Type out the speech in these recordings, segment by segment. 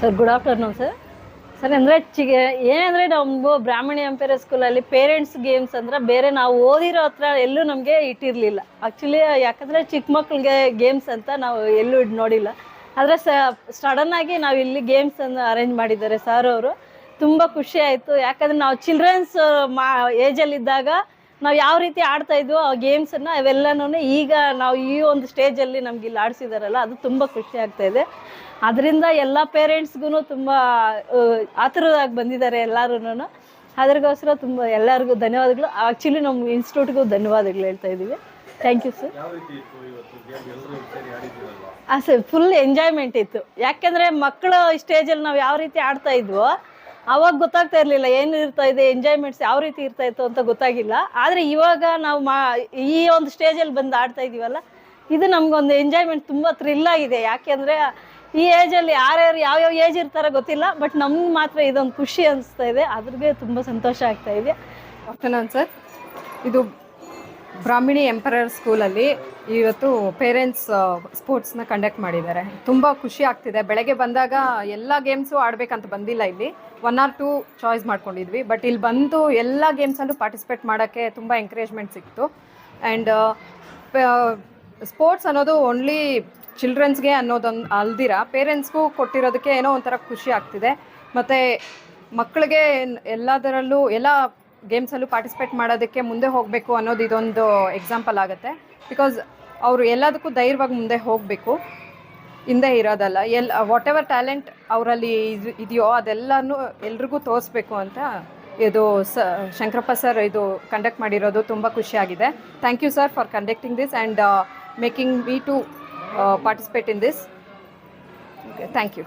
Sir good afternoon sir sir, ಅಂದರೆ ಚಿಗೆ ಏನಂದರೆ ನಮ್ಮದು ಬ್ರಾಹ್ಮಣಿ ಎಂಪೇರ್ ಸ್ಕೂಲಲ್ಲಿ ಪೇರೆಂಟ್ಸ್ ಗೇಮ್ಸ್ ಅಂದರೆ ಬೇರೆ ನಾವು ಓದಿರೋ ಹತ್ರ ಎಲ್ಲೂ ನಮಗೆ ಇಟ್ಟಿರಲಿಲ್ಲ. ಆ್ಯಕ್ಚುಲಿ ಯಾಕಂದರೆ ಚಿಕ್ಕ ಮಕ್ಳಿಗೆ ಗೇಮ್ಸ್ ಅಂತ ನಾವು ಎಲ್ಲೂ ನೋಡಿಲ್ಲ. ಆದರೆ ಸ ಸಡನ್ನಾಗಿ ನಾವು ಇಲ್ಲಿ ಗೇಮ್ಸನ್ನು ಅರೇಂಜ್ ಮಾಡಿದ್ದಾರೆ ಸರ್ ಅವರು. ತುಂಬ ಖುಷಿ ಆಯಿತು. ಯಾಕಂದರೆ ನಾವು ಚಿಲ್ಡ್ರನ್ಸ್ ಮಾ ಏಜಲ್ಲಿದ್ದಾಗ ನಾವು ಯಾವ ರೀತಿ ಆಡ್ತಾ ಇದ್ವೋ ಆ ಗೇಮ್ಸನ್ನು ಅವೆಲ್ಲನೂ ಈಗ ನಾವು ಈ ಒಂದು ಸ್ಟೇಜಲ್ಲಿ ನಮ್ಗೆ ಇಲ್ಲಿ ಆಡಿಸಿದಾರಲ್ಲ, ಅದು ತುಂಬ ಖುಷಿ ಆಗ್ತಾಯಿದೆ ಅದರಿಂದ ಎಲ್ಲ ಪೇರೆಂಟ್ಸ್ಗೂ ತುಂಬ ಆತುರವಾಗಿ ಬಂದಿದ್ದಾರೆ ಎಲ್ಲರೂ ಅದ್ರಿಗೋಸ್ಕರ ತುಂಬ ಎಲ್ಲರಿಗೂ ಧನ್ಯವಾದಗಳು. ಆ್ಯಕ್ಚುಲಿ ನಮ್ಮ ಇನ್ಸ್ಟಿಟ್ಯೂಟ್ಗೂ ಧನ್ಯವಾದಗಳು ಹೇಳ್ತಾ ಇದ್ದೀವಿ. ಥ್ಯಾಂಕ್ ಯು ಸರ್ ಹಾಂ ಸರ್ ಫುಲ್ ಎಂಜಾಯ್ಮೆಂಟ್ ಇತ್ತು. ಯಾಕೆಂದರೆ ಮಕ್ಕಳು ಸ್ಟೇಜಲ್ಲಿ ನಾವು ಯಾವ ರೀತಿ ಆಡ್ತಾ ಇದ್ವೋ ಅವಾಗ ಗೊತ್ತಾಗ್ತಾ ಇರಲಿಲ್ಲ ಏನು ಇರ್ತಾ ಇದೆ ಎಂಜಾಯ್ಮೆಂಟ್ಸ್ ಯಾವ ರೀತಿ ಇರ್ತಾ ಇತ್ತು ಅಂತ ಗೊತ್ತಾಗಿಲ್ಲ. ಆದರೆ ಇವಾಗ ನಾವು ಮಾ ಈ ಒಂದು ಸ್ಟೇಜಲ್ಲಿ ಬಂದು ಆಡ್ತಾ ಇದ್ದೀವಲ್ಲ ಇದು ನಮಗೊಂದು ಎಂಜಾಯ್ಮೆಂಟ್ ತುಂಬ ಥ್ರಿಲ್ ಆಗಿದೆ. ಯಾಕೆಂದರೆ ಈ ಏಜಲ್ಲಿ ಯಾರ್ಯಾರು ಯಾವ್ಯಾವ ಏಜ್ ಇರ್ತಾರೋ ಗೊತ್ತಿಲ್ಲ ಬಟ್ ನಮ್ಗೆ ಮಾತ್ರ ಇದೊಂದು ಖುಷಿ ಅನಿಸ್ತಾ ಇದೆ. ಅದ್ರಿಗೆ ತುಂಬ ಸಂತೋಷ ಆಗ್ತಾ ಇದೆ. ಆಫ್ಟರ್ನೂನ್ ಸರ್ ಇದು ಬ್ರಾಹ್ಮಿಣಿ ಎಂಪರರ್ ಸ್ಕೂಲಲ್ಲಿ ಇವತ್ತು ಪೇರೆಂಟ್ಸ್ ಸ್ಪೋರ್ಟ್ಸ್ನ ಕಂಡಕ್ಟ್ ಮಾಡಿದ್ದಾರೆ. ತುಂಬ ಖುಷಿ ಆಗ್ತಿದೆ. ಬೆಳಗ್ಗೆ ಬಂದಾಗ ಎಲ್ಲ ಗೇಮ್ಸು ಆಡಬೇಕಂತ ಬಂದಿಲ್ಲ ಇಲ್ಲಿ. ಒನ್ ಆರ್ ಟೂ ಚಾಯ್ಸ್ ಮಾಡ್ಕೊಂಡಿದ್ವಿ. ಬಟ್ ಇಲ್ಲಿ ಬಂದು ಎಲ್ಲ ಗೇಮ್ಸಲ್ಲೂ ಪಾರ್ಟಿಸಿಪೇಟ್ ಮಾಡೋಕ್ಕೆ ತುಂಬ ಎಂಕರೇಜ್ಮೆಂಟ್ ಸಿಕ್ತು. ಆ್ಯಂಡ್ ಸ್ಪೋರ್ಟ್ಸ್ ಅನ್ನೋದು ಓನ್ಲಿ ಚಿಲ್ಡ್ರನ್ಸ್ಗೆ ಅನ್ನೋದೊಂದು ಅಲ್ದಿರ ಪೇರೆಂಟ್ಸ್ಗೂ ಕೊಟ್ಟಿರೋದಕ್ಕೆ ಏನೋ ಒಂಥರ ಖುಷಿ ಆಗ್ತಿದೆ. ಮತ್ತು ಮಕ್ಕಳಿಗೆ ಎಲ್ಲದರಲ್ಲೂ ಎಲ್ಲ ಗೇಮ್ಸಲ್ಲೂ ಪಾರ್ಟಿಸಿಪೇಟ್ ಮಾಡೋದಕ್ಕೆ ಮುಂದೆ ಹೋಗಬೇಕು ಅನ್ನೋದು ಇದೊಂದು ಎಕ್ಸಾಂಪಲ್ ಆಗುತ್ತೆ. ಬಿಕಾಸ್ ಅವರು ಎಲ್ಲದಕ್ಕೂ ಧೈರ್ಯವಾಗಿ ಮುಂದೆ ಹೋಗಬೇಕು. ಹಿಂದೆ ಇರೋದಲ್ಲ. ಎಲ್ ವಾಟ್ ಎವರ್ ಟ್ಯಾಲೆಂಟ್ ಅವರಲ್ಲಿ ಇದು, ಇದೆಯೋ ಅದೆಲ್ಲನೂ ಎಲ್ರಿಗೂ ತೋರಿಸ್ಬೇಕು ಅಂತ ಇದು ಸ, ಶಂಕರಪ್ಪ ಸರ್ ಇದು ಕಂಡಕ್ಟ್ ಮಾಡಿರೋದು ತುಂಬ ಖುಷಿಯಾಗಿದೆ thank you sir for conducting this and making me to participate in this okay thank you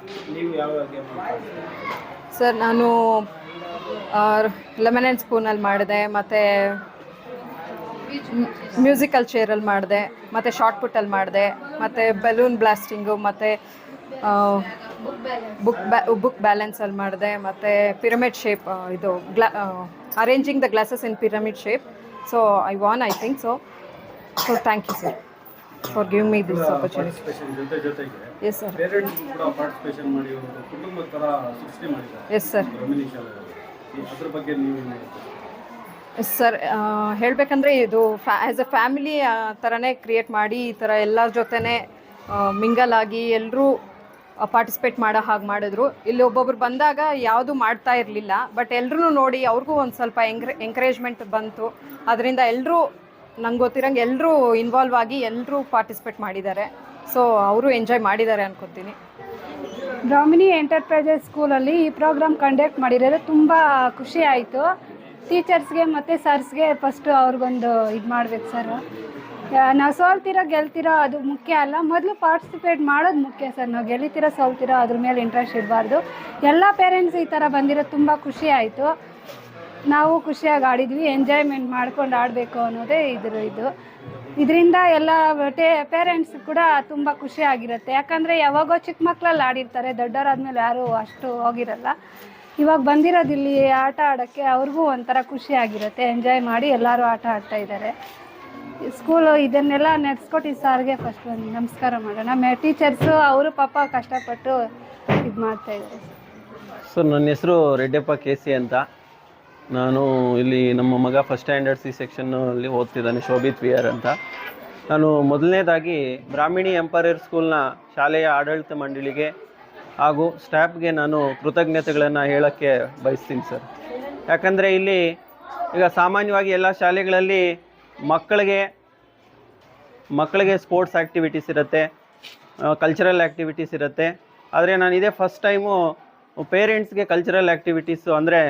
sir ನಾನು ಲೆಮನ್ ಆ್ಯಂಡ್ ಸ್ಪೂನಲ್ಲಿ ಮಾಡಿದೆ ಮತ್ತು ಮ್ಯೂಸಿಕಲ್ ಚೇರಲ್ಲಿ ಮಾಡಿದೆ ಮತ್ತು ಶಾರ್ಟ್ ಪುಟ್ಟಲ್ಲಿ ಮಾಡಿದೆ ಮತ್ತು ಬಲೂನ್ ಬ್ಲಾಸ್ಟಿಂಗು ಮತ್ತು ಬುಕ್ ಬ್ಯಾ ಬುಕ್ ಬ್ಯಾಲೆನ್ಸಲ್ಲಿ ಮಾಡಿದೆ ಮತ್ತು ಪಿರಮಿಡ್ ಶೇಪ್ ಇದು ಗ್ಲಾ arranging the glasses in pyramid shape so I won I think so so thank you sir for give me this opportunity participation ಜೊತೆ ಜೊತೆಗೆ ಎಸ್ ಸರ್ ಪೇರೆಂಟ್ಸ್ ಕೂಡ ಪಾರ್ಟಿಸಿಪೇಷನ್ ಮಾಡಿ ಒಂದು ಕುಟುಂಬದ ಥರ ಸೃಷ್ಟಿ ಮಾಡಿದ್ದಾರೆ. ಎಸ್ ಸರ್ ಎಸ್ ಶಾಲೆಯಲ್ಲಿ. ಅದ್ರ ಬಗ್ಗೆ ನೀವು ಏನು ಹೇಳ್ತೀರಾ? ಸರ್ ಹೇಳಬೇಕಂದ್ರೆ ಇದು ಫ್ಯಾ ಆ್ಯಸ್ ಅ ಫ್ಯಾಮಿಲಿ ಥರನೇ ಕ್ರಿಯೇಟ್ ಮಾಡಿ ಈ ಥರ ಎಲ್ಲರ ಜೊತೆನೇ ಮಿಂಗಲ್ ಆಗಿ ಎಲ್ಲರೂ ಪಾರ್ಟಿಸಿಪೇಟ್ ಮಾಡೋ ಹಾಗೆ ಮಾಡಿದ್ರು. ಇಲ್ಲಿ ಒಬ್ಬೊಬ್ರು ಬಂದಾಗ ಯಾವುದು ಮಾಡ್ತಾ ಇರಲಿಲ್ಲ ಬಟ್ ಎಲ್ಲರೂ ನೋಡಿ ಅವ್ರಿಗೂ ಒಂದು ಸ್ವಲ್ಪ ಎಂಕರೇಜ್ಮೆಂಟ್ ಬಂತು. ಅದರಿಂದ ಎಲ್ಲರೂ ನಂಗೆ ಗೊತ್ತಿರಂಗೆ ಎಲ್ಲರೂ ಇನ್ವಾಲ್ವ್ ಆಗಿ ಎಲ್ಲರೂ ಪಾರ್ಟಿಸಿಪೇಟ್ ಮಾಡಿದ್ದಾರೆ. ಸೊ ಅವರು ಎಂಜಾಯ್ ಮಾಡಿದ್ದಾರೆ ಅನ್ಕೋತೀನಿ. ಡಾಮಿನಿ ಎಂಟರ್ಪ್ರೈಸಸ್ ಸ್ಕೂಲಲ್ಲಿ ಈ ಪ್ರೋಗ್ರಾಮ್ ಕಂಡಕ್ಟ್ ಮಾಡಿರೋದು ತುಂಬ ಖುಷಿ ಆಯಿತು. ಟೀಚರ್ಸ್ಗೆ ಮತ್ತು ಸರ್ಸ್ಗೆ ಫಸ್ಟು ಅವ್ರಿಗೊಂದು ಇದು ಮಾಡ್ಬೇಕು ಸರ್ ನಾವು ಸೋಲ್ತಿರೋ ಗೆಲ್ತಿರೋ ಅದು ಮುಖ್ಯ ಅಲ್ಲ. ಮೊದಲು ಪಾರ್ಟಿಸಿಪೇಟ್ ಮಾಡೋದು ಮುಖ್ಯ ಸರ್ ನಾವು ಗೆಲಿತಿರೋ ಸೋಲ್ತಿರೋ ಅದ್ರ ಮೇಲೆ ಇಂಟ್ರೆಸ್ಟ್ ಇರಬಾರ್ದು ಎಲ್ಲ ಪೇರೆಂಟ್ಸ್ ಈ ಥರ ಬಂದಿರೋದು ತುಂಬ ಖುಷಿ ಆಯಿತು. ನಾವು ಖುಷಿಯಾಗಿ ಆಡಿದ್ವಿ ಎಂಜಾಯ್ಮೆಂಟ್ ಮಾಡ್ಕೊಂಡು ಆಡಬೇಕು ಅನ್ನೋದೇ ಇದ್ರ ಇದು. ಇದರಿಂದ ಎಲ್ಲ ಟೇ ಪೇರೆಂಟ್ಸ್ ಕೂಡ ತುಂಬ ಖುಷಿ ಆಗಿರುತ್ತೆ ಯಾಕಂದರೆ ಯಾವಾಗೋ ಚಿಕ್ಕ ಮಕ್ಕಳಲ್ಲಿ ಆಡಿರ್ತಾರೆ, ದೊಡ್ಡವರಾದ್ಮೇಲೆ ಯಾರೂ ಅಷ್ಟು ಹೋಗಿರಲ್ಲ. ಇವಾಗ ಬಂದಿರೋದು ಇಲ್ಲಿ ಆಟ ಆಡೋಕ್ಕೆ ಅವ್ರಿಗೂ ಒಂಥರ ಖುಷಿ ಆಗಿರುತ್ತೆ ಎಂಜಾಯ್ ಮಾಡಿ ಎಲ್ಲರೂ ಆಟ ಆಡ್ತಾ ಇದ್ದಾರೆ. ಸ್ಕೂಲು ಇದನ್ನೆಲ್ಲ ನಡೆಸ್ಕೊಟ್ಟಿ ಸಾರ್ಗೆ ಫಸ್ಟ್ ಒಂದು ನಮಸ್ಕಾರ ಮಾಡೋಣ. ಮೇ ಟೀಚರ್ಸು ಅವರು ಪಾಪ ಕಷ್ಟಪಟ್ಟು ಇದು ಮಾಡ್ತಾ ಇದ್ದಾರೆ. ಸರ್ ನನ್ನ ಹೆಸರು ರೆಡ್ಡಪ್ಪ ಕೆ ಸಿ ಅಂತ. ನಾನು ಇಲ್ಲಿ ನಮ್ಮ ಮಗ ಫಸ್ಟ್ ಸ್ಟ್ಯಾಂಡರ್ಡ್ ಸಿ ಸೆಕ್ಷನ್ನಲ್ಲಿ ಓದ್ತಿದ್ದಾನೆ, ಶೋಭಿತ್ ವಿಯರ್ ಅಂತ. ನಾನು ಮೊದಲನೇದಾಗಿ ಬ್ರಾಹ್ಮಿಣಿ ಎಂಪೈರ್ ಸ್ಕೂಲ್ನ ಶಾಲೆಯ ಆಡಳಿತ ಮಂಡಳಿಗೆ ಹಾಗೂ ಸ್ಟಾಫ್ಗೆ ನಾನು ಕೃತಜ್ಞತೆಗಳನ್ನು ಹೇಳೋಕ್ಕೆ ಬಯಸ್ತೀನಿ ಸರ್. ಯಾಕಂದರೆ ಇಲ್ಲಿ ಈಗ ಸಾಮಾನ್ಯವಾಗಿ ಎಲ್ಲ ಶಾಲೆಗಳಲ್ಲಿ ಮಕ್ಕಳಿಗೆ ಮಕ್ಕಳಿಗೆ ಸ್ಪೋರ್ಟ್ಸ್ ಆ್ಯಕ್ಟಿವಿಟೀಸ್ ಇರುತ್ತೆ ಕಲ್ಚರಲ್ ಆ್ಯಕ್ಟಿವಿಟೀಸ್ ಇರುತ್ತೆ. ಆದರೆ ನಾನು ಇದೇ ಫಸ್ಟ್ ಟೈಮು ಪೇರೆಂಟ್ಸ್ಗೆ ಕಲ್ಚರಲ್ ಆ್ಯಕ್ಟಿವಿಟೀಸು ಅಂದರೆ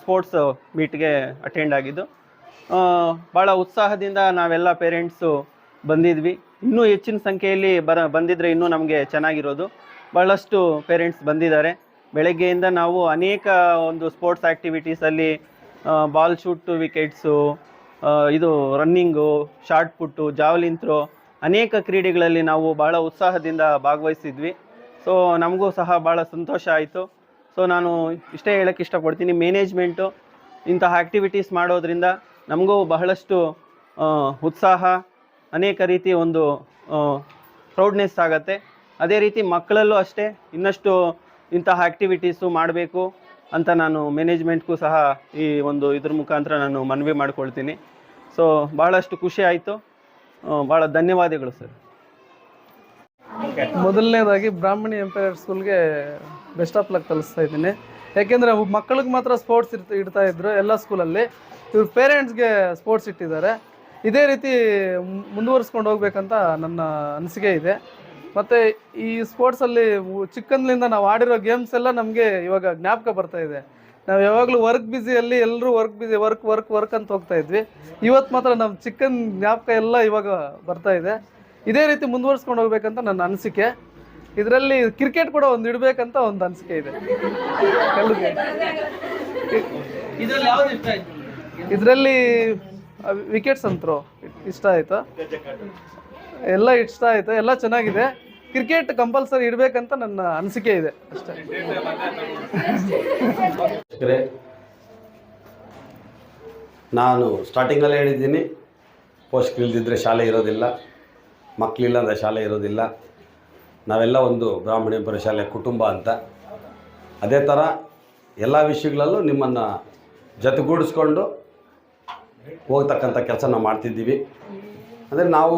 ಸ್ಪೋರ್ಟ್ಸ್ ಮೀಟ್ಗೆ ಅಟೆಂಡ್ ಆಗಿದ್ದು ಭಾಳ ಉತ್ಸಾಹದಿಂದ ನಾವೆಲ್ಲ ಪೇರೆಂಟ್ಸು ಬಂದಿದ್ವಿ. ಇನ್ನೂ ಹೆಚ್ಚಿನ ಸಂಖ್ಯೆಯಲ್ಲಿ ಬರ ಬಂದಿದ್ದರೆ ಇನ್ನೂ ನಮಗೆ ಚೆನ್ನಾಗಿರೋದು. ಭಾಳಷ್ಟು ಪೇರೆಂಟ್ಸ್ ಬಂದಿದ್ದಾರೆ. ಬೆಳಗ್ಗೆಯಿಂದ ನಾವು ಅನೇಕ ಒಂದು ಸ್ಪೋರ್ಟ್ಸ್ ಆ್ಯಕ್ಟಿವಿಟೀಸಲ್ಲಿ ಬಾಲ್ ಶೂಟ್ ವಿಕೆಟ್ಸು ಇದು running shot put javelin throw ಅನೇಕ ಕ್ರೀಡೆಗಳಲ್ಲಿ ನಾವು ಭಾಳ ಉತ್ಸಾಹದಿಂದ ಭಾಗವಹಿಸಿದ್ವಿ. ಸೊ ನಮಗೂ ಸಹ ಭಾಳ ಸಂತೋಷ ಆಯಿತು. ಸೊ ನಾನು ಇಷ್ಟೇ ಹೇಳೋಕ್ಕೆ ಇಷ್ಟಪಡ್ತೀನಿ. ಮ್ಯಾನೇಜ್ಮೆಂಟು ಇಂತಹ ಆ್ಯಕ್ಟಿವಿಟೀಸ್ ಮಾಡೋದ್ರಿಂದ ನಮಗೂ ಬಹಳಷ್ಟು ಉತ್ಸಾಹ, ಅನೇಕ ರೀತಿ ಒಂದು ಪ್ರೌಡ್ನೆಸ್ ಆಗುತ್ತೆ. ಅದೇ ರೀತಿ ಮಕ್ಕಳಲ್ಲೂ ಅಷ್ಟೇ ಇನ್ನಷ್ಟು ಇಂತಹ ಆ್ಯಕ್ಟಿವಿಟೀಸು ಮಾಡಬೇಕು ಅಂತ ನಾನು ಮ್ಯಾನೇಜ್ಮೆಂಟ್ಗೂ ಸಹ ಈ ಒಂದು ಇದ್ರ ಮುಖಾಂತರ ನಾನು ಮನವಿ ಮಾಡ್ಕೊಳ್ತೀನಿ. ಸೊ ಭಾಳಷ್ಟು ಖುಷಿ ಆಯಿತು. ಭಾಳ ಧನ್ಯವಾದಗಳು ಸರ್ ಮೊದಲನೇದಾಗಿ ಬ್ರಾಹ್ಮಣಿ ಎಂಪೈರ್ ಸ್ಕೂಲ್ಗೆ ಬೆಸ್ಟ್ ಆಫ್ ಲಕ್ ಕಲಿಸ್ತಾ ಇದ್ದೀನಿ. ಯಾಕೆಂದರೆ ಮಕ್ಕಳಿಗೆ ಮಾತ್ರ ಸ್ಪೋರ್ಟ್ಸ್ ಇರ್ತ, ಇಡ್ತಾ ಇದ್ರು ಎಲ್ಲ ಸ್ಕೂಲಲ್ಲಿ ಇವ್ರ ಪೇರೆಂಟ್ಸ್ಗೆ ಸ್ಪೋರ್ಟ್ಸ್ ಇಟ್ಟಿದ್ದಾರೆ. ಇದೇ ರೀತಿ ಮುಂದುವರಿಸ್ಕೊಂಡು ಹೋಗ್ಬೇಕಂತ ನನ್ನ ಅನಿಸಿಕೆ ಇದೆ. ಮತ್ತು ಈ ಸ್ಪೋರ್ಟ್ಸಲ್ಲಿ ಚಿಕ್ಕಂದ್ಲಿಂದ ನಾವು ಆಡಿರೋ ಗೇಮ್ಸ್ ಎಲ್ಲ ನಮಗೆ ಇವಾಗ ಜ್ಞಾಪಕ ಬರ್ತಾ ಇದೆ. ನಾವು ಯಾವಾಗಲೂ ವರ್ಕ್ ಬ್ಯುಸಿಯಲ್ಲಿ ಎಲ್ಲರೂ work busy work work work ಅಂತ ಹೋಗ್ತಾ ಇದ್ವಿ. ಇವತ್ತು ಮಾತ್ರ ನಮ್ಮ ಚಿಕ್ಕನ್ ಜ್ಞಾಪಕ ಎಲ್ಲ ಇವಾಗ ಬರ್ತಾ ಇದೆ. ಇದೇ ರೀತಿ ಮುಂದುವರಿಸ್ಕೊಂಡು ಹೋಗ್ಬೇಕಂತ ನನ್ನ ಅನಿಸಿಕೆ. ಇದರಲ್ಲಿ ಕ್ರಿಕೆಟ್ ಕೂಡ ಒಂದು ಇಡಬೇಕಂತ ಒಂದು ಅನಿಸಿಕೆ ಇದೆ. ಇದರಲ್ಲಿ ವಿಕೆಟ್ಸ್ ಅಂತರು ಇಷ್ಟ ಆಯ್ತು? ಎಲ್ಲ ಇಷ್ಟ ಆಯ್ತು? ಎಲ್ಲ ಚೆನ್ನಾಗಿದೆ. ಕ್ರಿಕೆಟ್ ಕಂಪಲ್ಸರಿ ಇಡಬೇಕಂತ ನನ್ನ ಅನಿಸಿಕೆ ಇದೆ ಅಷ್ಟೇ. ನಾನು ಸ್ಟಾರ್ಟಿಂಗಲ್ಲೇ ಹೇಳಿದ್ದೀನಿ. ಪೋಸ್ಟ್ ಇಲ್ದಿದ್ರೆ ಶಾಲೆ ಇರೋದಿಲ್ಲ. ಮಕ್ಕಳಿಲ್ಲ ಅಂದರೆ ಶಾಲೆ ಇರೋದಿಲ್ಲ. ನಾವೆಲ್ಲ ಒಂದು ಬ್ರಾಹ್ಮಣ ಶಾಲೆ ಕುಟುಂಬ ಅಂತ. ಅದೇ ಥರ ಎಲ್ಲ ವಿಷಯಗಳಲ್ಲೂ ನಿಮ್ಮನ್ನು ಜತೆಗೂಡಿಸ್ಕೊಂಡು ಹೋಗ್ತಕ್ಕಂಥ ಕೆಲಸ ನಾವು ಮಾಡ್ತಿದ್ದೀವಿ. ಅಂದರೆ ನಾವು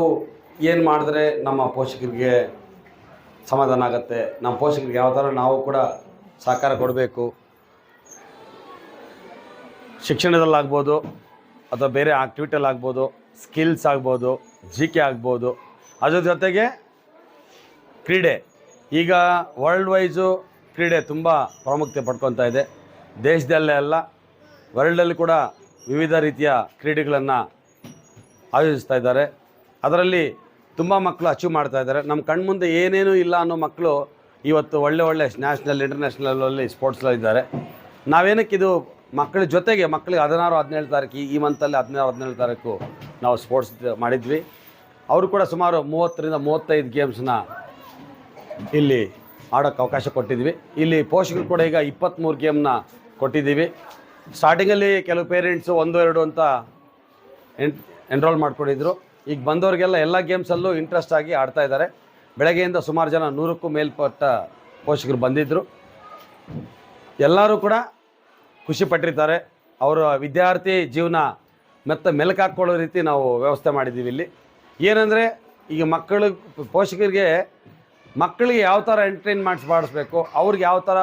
ಏನು ಮಾಡಿದ್ರೆ ನಮ್ಮ ಪೋಷಕರಿಗೆ ಸಮಾಧಾನ ಆಗುತ್ತೆ, ನಮ್ಮ ಪೋಷಕರಿಗೆ ಯಾವ ಥರ ನಾವು ಕೂಡ ಸಹಕಾರ ಕೊಡಬೇಕು. ಶಿಕ್ಷಣದಲ್ಲಾಗ್ಬೋದು ಅಥವಾ ಬೇರೆ ಆಕ್ಟಿವಿಟಿಯಲ್ಲಿ ಆಗ್ಬೋದು ಸ್ಕಿಲ್ಸ್ ಆಗ್ಬೋದು ಜಿ ಕೆ ಆಗ್ಬೋದು, ಅದ್ರ ಜೊತೆಗೆ ಕ್ರೀಡೆ. ಈಗ ವರ್ಲ್ಡ್ ವೈಸು ಕ್ರೀಡೆ ತುಂಬ ಪ್ರಾಮುಖ್ಯತೆ ಪಡ್ಕೊತಾ ಇದೆ. ದೇಶದಲ್ಲೇ ಅಲ್ಲ ವರ್ಲ್ಡಲ್ಲಿ ಕೂಡ ವಿವಿಧ ರೀತಿಯ ಕ್ರೀಡೆಗಳನ್ನು ಆಯೋಜಿಸ್ತಾ ಇದ್ದಾರೆ. ಅದರಲ್ಲಿ ತುಂಬ ಮಕ್ಕಳು ಅಚೀವ್ ಮಾಡ್ತಾ ಇದ್ದಾರೆ. ನಮ್ಮ ಕಣ್ಮುಂದೆ ಏನೇನೂ ಇಲ್ಲ ಅನ್ನೋ ಮಕ್ಕಳು ಇವತ್ತು ಒಳ್ಳೆ ಒಳ್ಳೆ ನ್ಯಾಷನಲ್ ಇಂಟರ್ನ್ಯಾಷನಲಲ್ಲಿ ಸ್ಪೋರ್ಟ್ಸಲ್ಲಿದ್ದಾರೆ ನಾವೇನಕ್ಕೆ ಇದು ಮಕ್ಕಳ ಜೊತೆಗೆ ಮಕ್ಕಳಿಗೆ ಹದಿನಾರು, ಹದಿನೇಳು ತಾರೀಕು, ಈ- ಮಂತಲ್ಲಿ ಹದಿನಾರು, ಹದಿನೇಳು ತಾರೀಕು ನಾವು ಸ್ಪೋರ್ಟ್ಸ್ ಮಾಡಿದ್ವಿ. ಅವರು ಕೂಡ ಸುಮಾರು ಮೂವತ್ತರಿಂದ ಮೂವತ್ತೈದು ಗೇಮ್ಸ್ನ ಇಲ್ಲಿ ಆಡೋಕ್ಕೆ ಅವಕಾಶ ಕೊಟ್ಟಿದ್ವಿ ಇಲ್ಲಿ ಪೋಷಕರು ಕೂಡ ಈಗ ಇಪ್ಪತ್ತ್ಮೂರು ಗೇಮ್ನ ಕೊಟ್ಟಿದ್ದೀವಿ. ಸ್ಟಾರ್ಟಿಂಗಲ್ಲಿ ಕೆಲವು ಪೇರೆಂಟ್ಸು ಒಂದು, ಎರಡು ಅಂತ ಎನ್ ಎನ್ರೋಲ್ ಮಾಡ್ಕೊಂಡಿದ್ರು. ಈಗ ಬಂದವರಿಗೆಲ್ಲ ಎಲ್ಲ ಗೇಮ್ಸಲ್ಲೂ ಇಂಟ್ರೆಸ್ಟ್ ಆಗಿ ಆಡ್ತಾ ಇದ್ದಾರೆ. ಬೆಳಗ್ಗೆಯಿಂದ ಸುಮಾರು ಜನ ನೂರಕ್ಕೂ ಮೇಲ್ಪಟ್ಟ ಪೋಷಕರು ಬಂದಿದ್ದರು ಎಲ್ಲರೂ ಕೂಡ ಖುಷಿಪಟ್ಟಿರ್ತಾರೆ ಅವರ ವಿದ್ಯಾರ್ಥಿ ಜೀವನ ಮತ್ತೆ ಮೆಲುಕಾಕೊಳ್ಳೋ ರೀತಿ ನಾವು ವ್ಯವಸ್ಥೆ ಮಾಡಿದ್ದೀವಿ ಇಲ್ಲಿ. ಏನಂದರೆ ಈಗ ಮಕ್ಕಳು, ಪೋಷಕರಿಗೆ ಮಕ್ಕಳಿಗೆ ಯಾವ ಥರ ಎಂಟರ್ಟೈನ್ ಮಾಡಿಸ್ಬಾಡಿಸ್ಬೇಕು ಅವ್ರಿಗೆ ಯಾವ ಥರ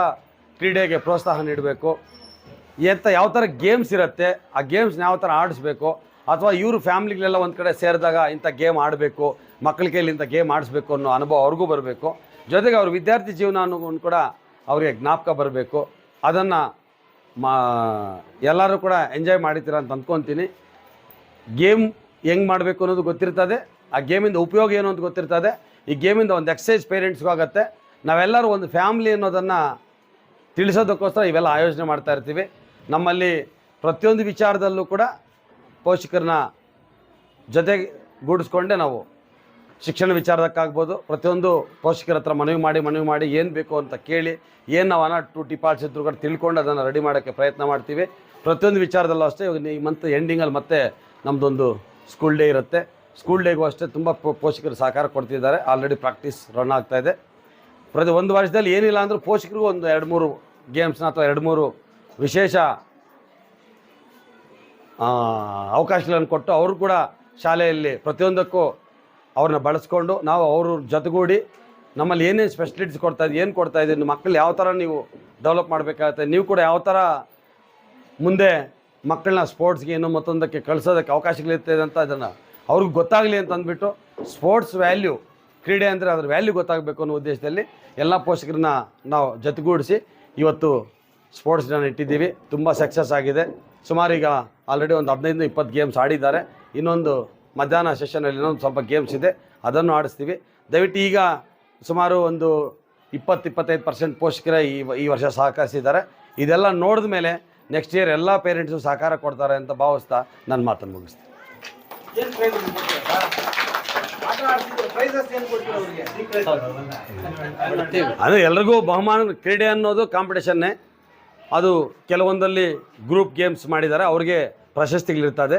ಕ್ರೀಡೆಗೆ ಪ್ರೋತ್ಸಾಹ ನೀಡಬೇಕು, ಎಂತ ಯಾವ ಥರ ಗೇಮ್ಸ್ ಇರುತ್ತೆ, ಆ ಗೇಮ್ಸ್ನ ಯಾವ ಥರ ಆಡಿಸ್ಬೇಕು, ಅಥವಾ ಇವರು ಫ್ಯಾಮ್ಲಿಗಳೆಲ್ಲ ಒಂದು ಕಡೆ ಸೇರಿದಾಗ ಇಂಥ ಗೇಮ್ ಆಡಬೇಕು, ಮಕ್ಕಳ ಕೈಲಿ ಇಂಥ ಗೇಮ್ ಆಡಿಸ್ಬೇಕು ಅನ್ನೋ ಅನುಭವ ಅವ್ರಿಗೂ ಬರಬೇಕು. ಜೊತೆಗೆ ಅವ್ರ ವಿದ್ಯಾರ್ಥಿ ಜೀವನ ಅನ್ನೋದು ಕೂಡ ಅವರಿಗೆ ಜ್ಞಾಪಕ ಬರಬೇಕು. ಅದನ್ನು ಮಾ, ಎಲ್ಲರೂ ಕೂಡ ಎಂಜಾಯ್ ಮಾಡಿದ್ದೀರ ಅಂತ ಅಂದ್ಕೊತೀನಿ. ಗೇಮ್ ಹೆಂಗೆ ಮಾಡಬೇಕು ಅನ್ನೋದು ಗೊತ್ತಿರ್ತದೆ, ಆ ಗೇಮಿಂದ ಉಪಯೋಗ ಏನು ಅಂತ ಗೊತ್ತಿರ್ತದೆ. ಈ ಗೇಮಿಂದ ಒಂದು ಎಕ್ಸೈಸ್ ಪೇರೆಂಟ್ಸ್ಗೂ ಆಗುತ್ತೆ. ನಾವೆಲ್ಲರೂ ಒಂದು ಫ್ಯಾಮ್ಲಿ ಅನ್ನೋದನ್ನು ತಿಳಿಸೋದಕ್ಕೋಸ್ಕರ ಇವೆಲ್ಲ ಆಯೋಜನೆ ಮಾಡ್ತಾ ಇರ್ತೀವಿ. ನಮ್ಮಲ್ಲಿ ಪ್ರತಿಯೊಂದು ವಿಚಾರದಲ್ಲೂ ಕೂಡ ಪೋಷಕರನ್ನ ಜೊತೆಗೂಡಿಸ್ಕೊಂಡೆ ನಾವು ಶಿಕ್ಷಣ ವಿಚಾರದಕ್ಕಾಗ್ಬೋದು, ಪ್ರತಿಯೊಂದು ಪೋಷಕರ ಹತ್ರ ಮನವಿ ಮಾಡಿ ಮನವಿ ಮಾಡಿ ಏನು ಬೇಕು ಅಂತ ಕೇಳಿ, ಏನು ನಾವು ಅನ ಟು ಟಿಪಾಲ್ಸ್ ಇದ್ರು ಕೂಡ ತಿಳ್ಕೊಂಡು ಅದನ್ನು ರೆಡಿ ಮಾಡೋಕ್ಕೆ ಪ್ರಯತ್ನ ಮಾಡ್ತೀವಿ. ಪ್ರತಿಯೊಂದು ವಿಚಾರದಲ್ಲೂ ಅಷ್ಟೇ ಈ ಮಂತ್ ಎಂಡಿಂಗಲ್ಲಿ ಮತ್ತೆ ನಮ್ಮದೊಂದು ಸ್ಕೂಲ್ ಡೇ ಇರುತ್ತೆ. ಸ್ಕೂಲ್ ಡೇಗೂ ಅಷ್ಟೇ ತುಂಬ ಪೋಷಕರು ಸಹಕಾರ ಕೊಡ್ತಿದ್ದಾರೆ. ಆಲ್ರೆಡಿ ಪ್ರಾಕ್ಟೀಸ್ ರನ್ ಆಗ್ತಾ ಇದೆ. ಪ್ರತಿ ಒಂದು ವರ್ಷದಲ್ಲಿ ಏನಿಲ್ಲ ಅಂದರೂ ಪೋಷಕರಿಗೂ ಒಂದು ಎರಡು ಮೂರು ಗೇಮ್ಸ್ನ ಅಥವಾ ಎರಡು ಮೂರು ವಿಶೇಷ ಅವಕಾಶಗಳನ್ನು ಕೊಟ್ಟು ಅವರು ಕೂಡ ಶಾಲೆಯಲ್ಲಿ ಪ್ರತಿಯೊಂದಕ್ಕೂ ಅವ್ರನ್ನ ಬಳಸ್ಕೊಂಡು ನಾವು ಅವರು ಜೊತೆಗೂಡಿ ನಮ್ಮಲ್ಲಿ ಏನೇನು ಸ್ಪೆಷಲಿಟೀಸ್ ಇದ್ದೀವಿ ಏನು ಕೊಡ್ತಾ ಇದ್ದೀವಿ ಮಕ್ಕಳು ಯಾವ ಥರ ನೀವು ಡೆವಲಪ್ ಮಾಡಬೇಕಾಗುತ್ತೆ, ನೀವು ಕೂಡ ಯಾವ ಥರ ಮುಂದೆ ಮಕ್ಕಳನ್ನ ಸ್ಪೋರ್ಟ್ಸ್ಗೆ ಏನೋ ಮತ್ತೊಂದಕ್ಕೆ ಕಳಿಸೋದಕ್ಕೆ ಅವಕಾಶಗಳಿರ್ತದೆ ಅಂತ ಅದನ್ನು ಅವ್ರಿಗೆ ಗೊತ್ತಾಗಲಿ ಅಂತ ಅಂದ್ಬಿಟ್ಟು ಸ್ಪೋರ್ಟ್ಸ್ ವ್ಯಾಲ್ಯೂ ಕ್ರೀಡೆ ಅಂದರೆ ಅದ್ರ ವ್ಯಾಲ್ಯೂ ಗೊತ್ತಾಗಬೇಕು ಅನ್ನೋ ಉದ್ದೇಶದಲ್ಲಿ ಎಲ್ಲ ಪೋಷಕರನ್ನ ನಾವು ಜೊತೆಗೂಡಿಸಿ ಇವತ್ತು ಸ್ಪೋರ್ಟ್ಸ್ ನಾನು ಇಟ್ಟಿದ್ದೀವಿ. ತುಂಬ ಸಕ್ಸಸ್ ಆಗಿದೆ. ಸುಮಾರು ಈಗ ಆಲ್ರೆಡಿ ಒಂದು ಹದಿನೈದು ಇಪ್ಪತ್ತು ಗೇಮ್ಸ್ ಆಡಿದ್ದಾರೆ. ಇನ್ನೊಂದು ಮಧ್ಯಾಹ್ನ ಸೆಷನಲ್ಲಿ ಇನ್ನೊಂದು ಸ್ವಲ್ಪ ಗೇಮ್ಸ್ ಇದೆ. ಅದನ್ನು ಆಡಿಸ್ತೀವಿ. ದಯವಿಟ್ಟು ಈಗ ಸುಮಾರು ಒಂದು ಇಪ್ಪತ್ತು, ಇಪ್ಪತ್ತೈದು ಪರ್ಸೆಂಟ್ ಪೋಷಕರೇ ಈ ಈ ವರ್ಷ ಸಹಕರಿಸಿದ್ದಾರೆ. ಇದೆಲ್ಲ ನೋಡಿದ ಮೇಲೆ ನೆಕ್ಸ್ಟ್ ಇಯರ್ ಎಲ್ಲ ಪೇರೆಂಟ್ಸು ಸಹಕಾರ ಕೊಡ್ತಾರೆ ಅಂತ ಭಾವಿಸ್ತಾ ನನ್ನ ಮಾತನ್ನು ಮುಗಿಸ್ತೀನಿ. ಅದೇ ಎಲ್ರಿಗೂ ಬಹುಮಾನ ಕ್ರೀಡೆ ಅನ್ನೋದು ಕಾಂಪಿಟೇಷನ್ನೇ ಅದು ಕೆಲವೊಂದಲ್ಲಿ ಗ್ರೂಪ್ ಗೇಮ್ಸ್ ಮಾಡಿದ್ದಾರೆ, ಅವ್ರಿಗೆ ಪ್ರಶಸ್ತಿಗಳಿರ್ತದೆ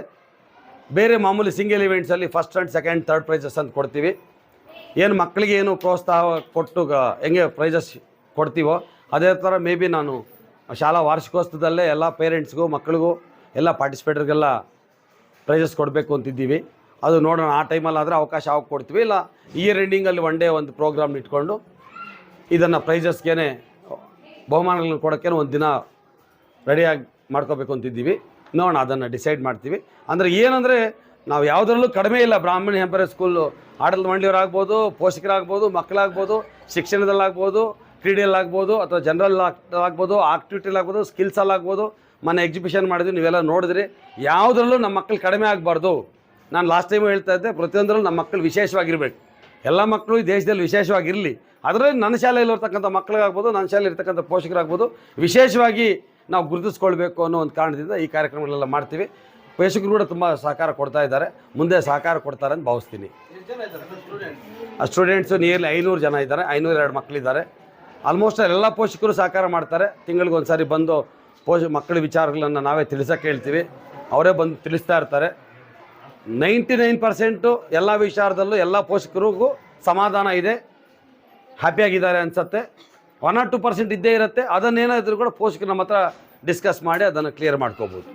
ಬೇರೆ ಮಾಮೂಲಿ single ಇವೆಂಟ್ಸಲ್ಲಿ first and second third prizes ಅಂತ ಕೊಡ್ತೀವಿ. ಏನು ಮಕ್ಕಳಿಗೆ ಏನು ಪ್ರೋತ್ಸಾಹ ಕೊಟ್ಟು ಹೆಂಗೆ ಪ್ರೈಸಸ್ ಕೊಡ್ತೀವೋ, ಅದೇ ಥರ ಮೇ ಬಿ ನಾನು ಶಾಲಾ ವಾರ್ಷಿಕೋತ್ಸವದಲ್ಲೇ ಎಲ್ಲ ಪೇರೆಂಟ್ಸ್ಗೂ ಮಕ್ಕಳಿಗೂ ಎಲ್ಲ ಪಾರ್ಟಿಸಿಪೇಟರ್ಗೆಲ್ಲ ಪ್ರೈಸಸ್ ಕೊಡಬೇಕು ಅಂತಿದ್ದೀವಿ. ಅದು ನೋಡೋಣ, ಆ ಟೈಮಲ್ಲಿ ಆದರೆ ಅವಕಾಶ ಅವಾಗ ಕೊಡ್ತೀವಿ. ಇಲ್ಲ ಇಯರ್ ಎಂಡಿಂಗಲ್ಲಿ ಒನ್ ಡೇ ಒಂದು ಪ್ರೋಗ್ರಾಮ್ ಇಟ್ಕೊಂಡು ಇದನ್ನು ಪ್ರೈಸಸ್ಗೇನೆ ಬಹುಮಾನಗಳನ್ನ ಕೊಡೋಕ್ಕೇನೆ ಒಂದು ದಿನ ರೆಡಿಯಾಗಿ ಮಾಡ್ಕೋಬೇಕು ಅಂತಿದ್ದೀವಿ. ನೋಡೋಣ, ಅದನ್ನು ಡಿಸೈಡ್ ಮಾಡ್ತೀವಿ. ಅಂದರೆ ಏನಂದರೆ, ನಾವು ಯಾವುದರಲ್ಲೂ ಕಡಿಮೆ ಇಲ್ಲ. ಬ್ರಾಹ್ಮಣ ಹೆಂಪರೆ ಸ್ಕೂಲು ಆಡಳಿತ ಮಂಡಳಿಯವರಾಗ್ಬೋದು, ಪೋಷಕರಾಗ್ಬೋದು, ಮಕ್ಕಳಾಗ್ಬೋದು, ಶಿಕ್ಷಣದಲ್ಲಾಗ್ಬೋದು, ಕ್ರೀಡೆಯಲ್ಲಾಗ್ಬೋದು, ಅಥವಾ ಜನರಲ್ ಆಗ್ಬೋದು ಆಕ್ಟಿವಿಟಿಲಾಗ್ಬೋದು ಸ್ಕಿಲ್ಸಲ್ಲಾಗ್ಬೋದು ಮೊನ್ನೆ ಎಕ್ಸಿಬಿಷನ್ ಮಾಡಿದ್ವಿ ನೀವೆಲ್ಲ ನೋಡಿದ್ರಿ. ಯಾವುದರಲ್ಲೂ ನಮ್ಮ ಮಕ್ಕಳು ಕಡಿಮೆ ಆಗಬಾರ್ದು. ನಾನು ಲಾಸ್ಟ್ ಟೈಮು ಹೇಳ್ತಾ ಇದ್ದೆ ಪ್ರತಿಯೊಂದರಲ್ಲೂ ನಮ್ಮ ಮಕ್ಕಳು ವಿಶೇಷವಾಗಿರ್ಬೇಕು. ಎಲ್ಲ ಮಕ್ಕಳು ಈ ದೇಶದಲ್ಲಿ ವಿಶೇಷವಾಗಿರಲಿ. ಅದರಲ್ಲಿ ನನ್ನ ಶಾಲೆಯಲ್ಲಿ ಇರ್ತಕ್ಕಂಥ ಮಕ್ಕಳಿಗಾಗ್ಬೋದು ನನ್ನ ಶಾಲೆಯಲ್ಲಿ ಇರ್ತಕ್ಕಂಥ ಪೋಷಕರಾಗ್ಬೋದು ವಿಶೇಷವಾಗಿ ನಾವು ಗುರುತಿಸ್ಕೊಳ್ಬೇಕು ಅನ್ನೋ ಒಂದು ಕಾರಣದಿಂದ ಈ ಕಾರ್ಯಕ್ರಮಗಳೆಲ್ಲ ಮಾಡ್ತೀವಿ. ಪೋಷಕರು ಕೂಡ ತುಂಬ ಸಹಕಾರ ಕೊಡ್ತಾ ಇದ್ದಾರೆ. ಮುಂದೆ ಸಹಕಾರ ಕೊಡ್ತಾರೆ ಅಂತ ಭಾವಿಸ್ತೀನಿ. ಆ ಸ್ಟೂಡೆಂಟ್ಸು ನಿಯರ್ಲಿ ಐನೂರು ಜನ ಇದ್ದಾರೆ. ಐನೂರ ಎರಡು ಮಕ್ಕಳಿದ್ದಾರೆ ಆಲ್ಮೋಸ್ಟ್ ಎಲ್ಲ ಪೋಷಕರು ಸಹಕಾರ ಮಾಡ್ತಾರೆ. ತಿಂಗಳಿಗೆ ಒಂದು ಸಾರಿ ಬಂದು ಪೋಷ ಮಕ್ಕಳ ವಿಚಾರಗಳನ್ನು ನಾವೇ ತಿಳಿಸೋಕೆ ಹೇಳ್ತೀವಿ. ಅವರೇ ಬಂದು ತಿಳಿಸ್ತಾ ಇರ್ತಾರೆ. ನೈಂಟಿ ನೈನ್ ಪರ್ಸೆಂಟು ಎಲ್ಲ ವಿಚಾರದಲ್ಲೂ ಎಲ್ಲ ಪೋಷಕರಿಗೂ ಸಮಾಧಾನ ಇದೆ. ಹ್ಯಾಪಿಯಾಗಿದ್ದಾರೆ ಅನಿಸುತ್ತೆ. ಒನ್ ಆರ್ ಟು ಪರ್ಸೆಂಟ್ ಇದ್ದೇ ಇರುತ್ತೆ. ಅದನ್ನೇನಾದರೂ ಕೂಡ ಪೋಷಕರು ನಮ್ಮ ಹತ್ರ ಡಿಸ್ಕಸ್ ಮಾಡಿ ಅದನ್ನು ಕ್ಲಿಯರ್ ಮಾಡ್ಕೋಬೋದು.